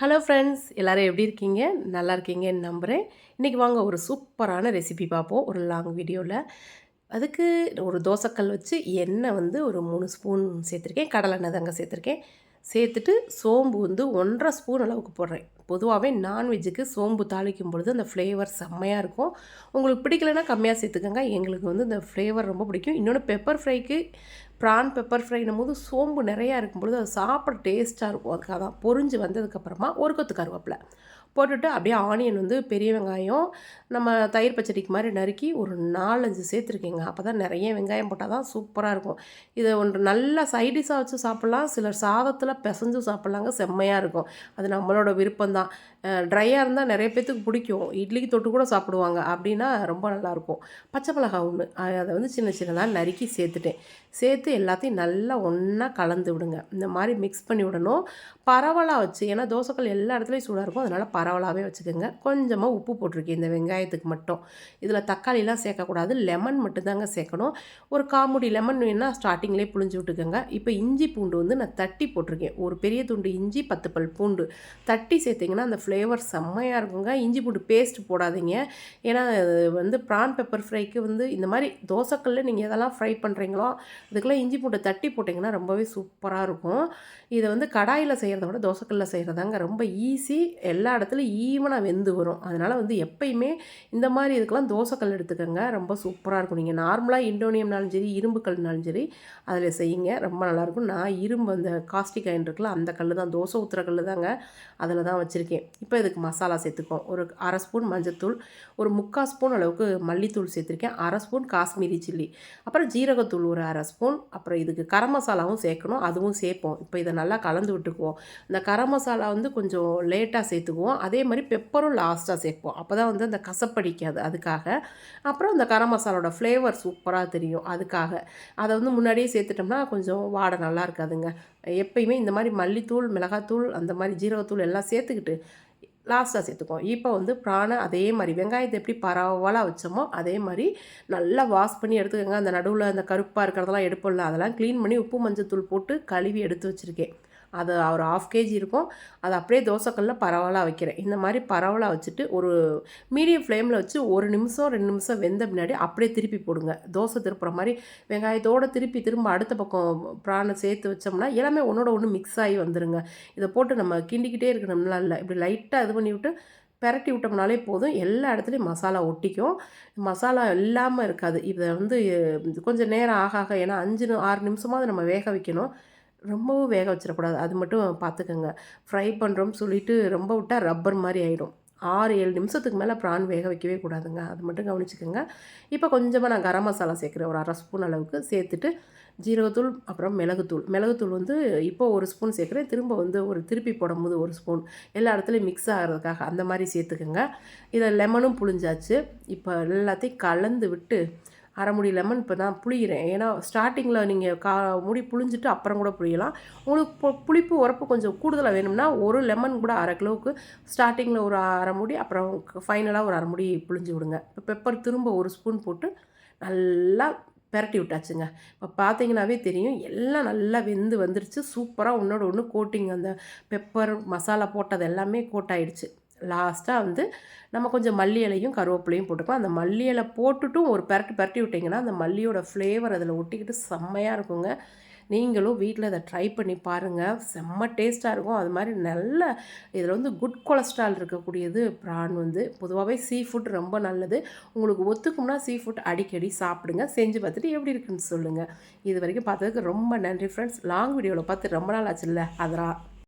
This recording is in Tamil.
ஹலோ ஃப்ரெண்ட்ஸ் எல்லோரும் எப்படி இருக்கீங்க? நல்லா இருக்கீங்கன்னு நம்புகிறேன் இன்றைக்கி வாங்க ஒரு சூப்பரான ரெசிபி பார்ப்போம். ஒரு லாங் வீடியோவில் அதுக்கு ஒரு தோசைக்கல் வச்சு எண்ணெய் வந்து ஒரு மூணு ஸ்பூன் சேர்த்துருக்கேன். கடலெண்ணெய் தாங்க சேர்த்துருக்கேன். சேர்த்துட்டு சோம்பு வந்து ஒன்றரை ஸ்பூன் அளவுக்கு போடுறேன். பொதுவாகவே நான்வெஜ்ஜுக்கு சோம்பு தாளிக்கும் பொழுது அந்த ஃப்ளேவர் செம்மையாக இருக்கும். உங்களுக்கு பிடிக்கலன்னா கம்மியாக சேர்த்துக்கோங்க. எங்களுக்கு வந்து இந்த ஃப்ளேவர் ரொம்ப பிடிக்கும். இன்னொன்று பெப்பர் ஃப்ரைக்கு ப்ரான் பெப்பர் ஃப்ரைனும் போது சோம்பு நிறையா இருக்கும்பொழுது அது சாப்பிட டேஸ்ட்டாக இருக்கும். அதுக்காக தான் பொறிஞ்சு வந்ததுக்கப்புறமா ஒரு கொத்து கருவேப்பிலை. போட்டுட்டு அப்படியே ஆனியன் வந்து பெரிய வெங்காயம் நம்ம தயிர் பச்சடிக்கு மாதிரி நறுக்கி ஒரு நாலஞ்சு சேர்த்துருக்கீங்க. அப்போ தான் நிறைய வெங்காயம் போட்டால் தான் சூப்பராக இருக்கும். இதை ஒன்று நல்லா சைடிஷாக வச்சு சாப்பிட்லாம் சிலர் சாதத்தில் பிசைஞ்சு சாப்பிட்லாங்க செம்மையாக இருக்கும். அது நம்மளோட விருப்பம் தான். ட்ரையாக இருந்தால் நிறைய பேர்த்துக்கு பிடிக்கும். இட்லிக்கு தொட்டு கூட சாப்பிடுவாங்க. அப்படின்னா ரொம்ப நல்லாயிருக்கும் பச்சை மிளகா ஒன்று அதை வந்து சின்ன சின்னதாக நறுக்கி சேர்த்துட்டேன். சேர்த்து எல்லாத்தையும் நல்லா ஒன்றா கலந்து விடுங்க. இந்த மாதிரி மிக்ஸ் பண்ணி விடணும். பரவலாக வச்சு ஏன்னா தோசைக்கல் எல்லா இடத்துலையும் சூடாக இருக்கும். அதனால் பரவலாகவே வச்சுக்கோங்க. கொஞ்சமாக உப்பு போட்டிருக்கேன். இந்த வெங்காயத்துக்கு மட்டும். இதில் தக்காளிலாம் சேர்க்கக்கூடாது. லெமன் மட்டும்தாங்க சேர்க்கணும். ஒரு காமுடி லெமன் வேணால் ஸ்டார்டிங்லேயே புளிஞ்சு விட்டுக்கோங்க. இப்போ இஞ்சி பூண்டு வந்து நான் தட்டி போட்டிருக்கேன். ஒரு பெரிய துண்டு இஞ்சி பத்து பல் பூண்டு தட்டி சேர்த்திங்கன்னா அந்த ஃப்ளேவர் செம்மையாக இருக்குங்க. இஞ்சி பூண்டு பேஸ்ட் போடாதீங்க. ஏன்னா வந்து ப்ரான் பெப்பர் ஃப்ரைக்கு வந்து இந்த மாதிரி தோசைக்கல்லில் நீங்கள் எதெல்லாம் ஃப்ரை பண்ணுறீங்களோ அதுக்கெல்லாம் இஞ்சி பூண்டை தட்டி போட்டிங்கன்னா ரொம்பவே சூப்பராக இருக்கும். இதை வந்து கடாயில் செய்கிறத விட தோசைக்கல்லில் செய்கிறதாங்க ரொம்ப ஈஸி எல்லா இடத்துலையும் ஈவனாக வெந்து வரும். அதனால் வந்து எப்பயுமே இந்த மாதிரி இதுக்கெல்லாம் தோசைக்கல் எடுத்துக்கோங்க. ரொம்ப சூப்பராக இருக்கும். நீங்கள் நார்மலாக இண்டோனியம்னாலும் சரி இரும்பு கல்னாலும் சரி அதில் செய்யுங்க. ரொம்ப நல்லாயிருக்கும். நான் இரும்பு அந்த காஸ்டிக் அயன் இருக்குல்ல அந்த கல் தான். தோசை ஊற்றுற கல் தாங்க அதில் தான் வச்சுருக்கேன். இப்போ இதுக்கு மசாலா சேர்த்துக்கோம் ஒரு அரை ஸ்பூன் மஞ்சத்தூள் ஒரு முக்கால் ஸ்பூன் அளவுக்கு மல்லித்தூள் சேர்த்துருக்கேன். அரை ஸ்பூன் காஷ்மீரி சில்லி. அப்புறம் ஜீரகத்தூள் ஒரு அரை ஸ்பூன். அப்புறம் இதுக்கு கரம் மசாலாவும் சேர்க்கணும். அதுவும் சேர்ப்போம். இப்போ இதை நல்லா கலந்து விட்டுக்குவோம். இந்த கரம் மசாலா வந்து கொஞ்சம் லேட்டாக சேர்த்துக்குவோம். அதே மாதிரி பெப்பரும் லாஸ்ட்டாக சேர்ப்போம். அப்போ தான் வந்து அந்த கசப்படிக்காது அதுக்காக. அப்புறம் இந்த கரம் மசாலோட ஃப்ளேவர் சூப்பராக தெரியும் அதுக்காக. அதை வந்து முன்னாடியே சேர்த்துட்டோம்னா கொஞ்சம் வாடை நல்லா இருக்காதுங்க. எப்பயுமே இந்த மாதிரி மல்லித்தூள் மிளகாத்தூள் அந்த மாதிரி ஜீரகத்தூள் எல்லாம் சேர்த்துக்கிட்டு லாஸ்ட்டாக சேர்த்துக்குவோம். இப்போ வந்து ப்ரானை அதே மாதிரி வெங்காயத்தை எப்படி பரவலாக வச்சோமோ அதே மாதிரி நல்லா வாஷ் பண்ணி எடுத்துக்கோங்க. அந்த நடுவில் அந்த கருப்பாக இருக்கிறதெல்லாம் எடுப்போம்ல அதெல்லாம் க்ளீன் பண்ணி உப்பு மஞ்சள் தூள் போட்டு கழுவி எடுத்து வச்சுருக்கேன். அது ஒரு ஆஃப் கேஜி இருக்கும். அதை அப்படியே தோசைக்கல்லில் பரவலாக வைக்கிறேன். இந்த மாதிரி பரவலாக வச்சுட்டு ஒரு மீடியம் ஃப்ளேமில் வச்சு ஒரு நிமிஷம் ரெண்டு நிமிஷம் வெந்த பின்னாடி அப்படியே திருப்பி போடுங்க. தோசை திருப்புற மாதிரி வெங்காயத்தோடு திருப்பி திரும்ப அடுத்த பக்கம் ப்ரானை சேர்த்து வச்சோம்னா எல்லாமே ஒன்றோட ஒன்று மிக்ஸ் ஆகி வந்துடுங்க இதை போட்டு நம்ம கிண்டிக்கிட்டே இருக்கணும்லாம் இல்லை. இப்படி லைட்டாக இது பண்ணி விட்டு பெரட்டி விட்டோம்னாலே போதும். எல்லா இடத்துலையும் மசாலா ஒட்டிக்கும். மசாலா இல்லாமல் இருக்காது. இதை வந்து கொஞ்சம் நேரம் ஆக ஆக ஏன்னா அஞ்சு ஆறு நிமிஷமாவது நம்ம வேக வைக்கணும். ரொம்பவும் வேக வச்சிடக்கூடாது. அது மட்டும் பார்த்துக்கோங்க. ஃப்ரை பண்ணுறோம்னு சொல்லிவிட்டு ரொம்ப விட்டால் ரப்பர் மாதிரி ஆகிடும் ஆறு ஏழு நிமிஷத்துக்கு மேலே ப்ரான் வேக வைக்கவே கூடாதுங்க. அது மட்டும் கவனிச்சுக்கோங்க. இப்போ கொஞ்சமாக நான் கரம் மசாலா சேர்க்குறேன். ஒரு அரை ஸ்பூன் அளவுக்கு சேர்த்துட்டு ஜீரகத்தூள் அப்புறம் மிளகுத்தூள். மிளகுத்தூள் வந்து இப்போ ஒரு ஸ்பூன் சேர்க்குறேன். திரும்ப வந்து ஒரு திருப்பி போடும்போது ஒரு ஸ்பூன் எல்லா இடத்துலையும் மிக்ஸ் ஆகிறதுக்காக அந்த மாதிரி சேர்த்துக்கோங்க. இதை லெமனும் புழிஞ்சாச்சு. இப்போ எல்லாத்தையும் கலந்து விட்டு அரைமுடி லெமன் இப்போ நான் புளிகிறேன் ஏன்னா ஸ்டார்டிங்கில் நீங்கள் கா முடி புளிஞ்சிட்டு அப்புறம் கூட புளியலாம். உங்களுக்கு புளிப்பு உரப்பு கொஞ்சம் கூடுதலாக வேணும்னா ஒரு லெமன் கூட அரை கிலோவுக்கு ஸ்டார்டிங்கில் ஒரு அரை முடி அப்புறம் ஃபைனலாக ஒரு அரை முடி புளிஞ்சு விடுங்க. இப்போ பெப்பர் திரும்ப ஒரு ஸ்பூன் போட்டு நல்லா பெரட்டி விட்டாச்சுங்க. இப்போ பார்த்தீங்கன்னாவே தெரியும் எல்லாம் நல்லா வெந்து வந்துருச்சு. சூப்பராக ஒன்றோட ஒன்று கோட்டிங் அந்த பெப்பர் மசாலா போட்டது எல்லாமே கோட்டாயிடுச்சு லாஸ்ட்டாக வந்து நம்ம கொஞ்சம் மல்லி இலையும் கருவேப்பிலையும் போட்டுக்கலாம். அந்த மல்லி இலை போட்டுட்டும் ஒரு பரட்டு பரட்டி விட்டிங்கன்னா அந்த மல்லியோட ஃப்ளேவர் அதில் ஒட்டிக்கிட்டு செம்மையாக இருக்குங்க. நீங்களும் வீட்டில் அதை ட்ரை பண்ணி பாருங்கள் செம்ம டேஸ்ட்டாக இருக்கும். அது மாதிரி நல்ல இதில் வந்து குட் கொலஸ்ட்ரால் இருக்கக்கூடியது ப்ரான் வந்து. பொதுவாகவே சீ ஃபுட் ரொம்ப நல்லது. உங்களுக்கு ஒத்துக்கும்னா சீ ஃபுட் அடிக்கடி சாப்பிடுங்க. செஞ்சு பார்த்துட்டு எப்படி இருக்குன்னு சொல்லுங்கள் இது வரைக்கும் பார்த்ததுக்கு ரொம்ப நன்றி ஃப்ரெண்ட்ஸ் லாங் வீடியோவில் பார்த்து ரொம்ப நாள் ஆச்சுல்ல? அதெல்லாம்